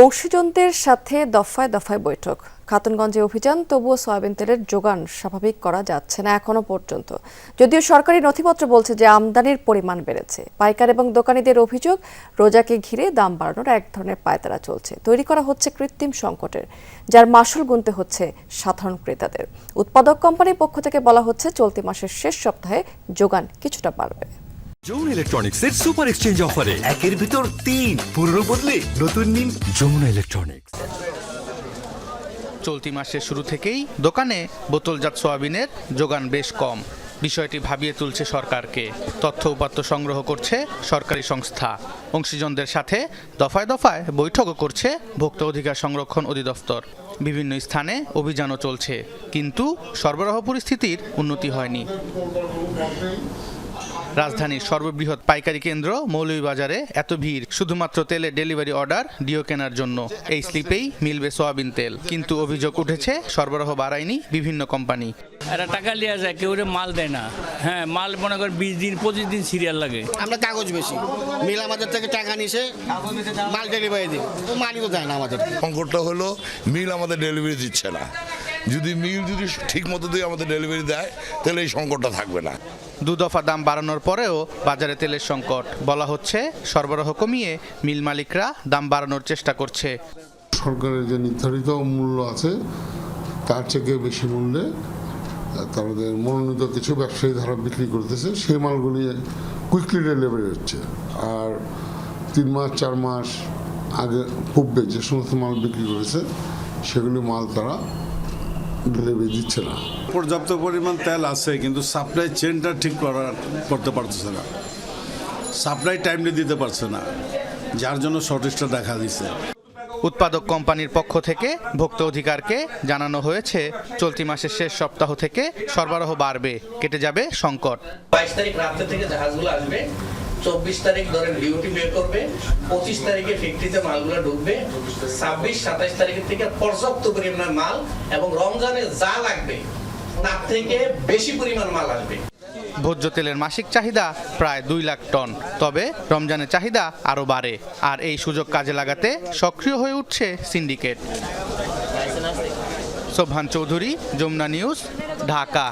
অংশীজনদের সাথে দফায় দফায় বৈঠক। খাতুনগঞ্জে অভিযান, তবুও সয়াবিন তেলের যোগান স্বাভাবিক করা যাচ্ছে না এখনও পর্যন্ত। যদিও সরকারি নথিপত্র বলছে যে আমদানির পরিমাণ বেড়েছে। পাইকার এবং দোকানিদের অভিযোগ, রোজাকে ঘিরে দাম বাড়ানোর এক ধরনের পায়তারা চলছে। তৈরি করা হচ্ছে কৃত্রিম সংকটের, যার মাসুল গুনতে হচ্ছে সাধারণ ক্রেতাদের। উৎপাদক কোম্পানির পক্ষ থেকে বলা হচ্ছে, চলতি মাসের শেষ সপ্তাহে যোগান কিছুটা বাড়বে। সুপার এক্সচেঞ্জ অফারে একের ভিতর তিন পুরনো বদলে নতুন নিন ইলেকট্রনিক্স চলতি মাসের শুরু থেকেই দোকানে বোতলজাত সোয়াবিনের যোগান বেশ কম। বিষয়টি ভাবিয়ে তুলছে সরকারকে। তথ্য উপাত্ত সংগ্রহ করছে সরকারি সংস্থা। অংশীজনদের সাথে দফায় দফায় বৈঠকও করছে ভোক্তা অধিকার সংরক্ষণ অধিদপ্তর। বিভিন্ন স্থানে অভিযানও চলছে, কিন্তু সরবরাহ পরিস্থিতির উন্নতি হয়নি। রাজধানীর সর্ববৃহৎ পাইকারি কেন্দ্র মৌলভীবাজারে এত ভিড় শুধুমাত্র তেলের ডেলিভারি অর্ডার ডিও কেনার জন্য। এই স্লিপেই মিলবে সোয়াবিন তেল। কিন্তু অভিযোগ উঠেছে সরবরাহ বাড়ায়নি বিভিন্ন কোম্পানি। এরা টাকা লিয়া যায় কেউ রে মাল দেয় না। হ্যাঁ মাল মনে কর বিশ দিন পঁচিশ দিন সিরিয়াল লাগে। আমরা কাগজ বেশি। মিল আমাদের থেকে টাকা নিছে মাল ডেলিভারি দিই ও মালই তো দেয় না আমাদের। সংকটটা হলো মিল আমাদের ডেলিভারি দিচ্ছে না। যদি মিল যদি ঠিক মতো দিয়ে আমাদের ডেলিভারি দেয় তাহলে এই সংকটটা থাকবে না। দু দফা দাম বাড়ানোর পরেও বাজারে তেলের সংকট। বলা হচ্ছে, সরবরাহ কমিয়ে মিল মালিকরা দাম বাড়ানোর চেষ্টা করছে। সরকারের যে নির্ধারিত মূল্য আছে, তার থেকে বেশি মূল্যে তাদের মনোনীত কিছু ব্যবসায়ী ধারা বিক্রি করতেছে, সেই মালগুলি কুইকলি ডেলিভারি হচ্ছে। আর তিন মাস, চার মাস আগে পূর্বে যে সমস্ত মাল বিক্রি করেছে, সেগুলি মাল তারা ডেলিভারি দিচ্ছে না। পর্যাপ্ত পরিমাণ তেল আছে কিন্তু সাপ্লাই চেনটা ঠিক করা করতে পারতেছে না। সাপ্লাই টাইমলি দিতে পারছে না। যার জন্য শর্টেজটা দেখা দিছে। উৎপাদক কোম্পানির পক্ষ থেকে ভোক্তা অধিকারকে জানানো হয়েছে চলতি মাসের শেষ সপ্তাহ থেকে সরবরাহ বাড়বে কেটে যাবে সংকট। বাইশ তারিখ রাত্রে থেকে জাহাজগুলো আসবে। চব্বিশ তারিখ ধরেন ডিউটি বের করবে, পঁচিশ তারিখে ফ্যাক্টরিতে মালগুলো ঢুকবে, ছাব্বিশ, সাতাইশ তারিখের থেকে পর্যাপ্ত পরিমাণ মাল এবং রমজানে যা লাগবে, তার থেকে বেশি পরিমাণ মাল আসবে। ভোজ্য তেলের মাসিক চাহিদা প্রায় দুই লাখ টন, তবে রমজানের চাহিদা আরও বাড়ে, আর এই সুযোগ কাজে লাগাতে সক্রিয় হয়ে উঠছে সিন্ডিকেট। সোভান চৌধুরী, যমুনা নিউজ, ঢাকা।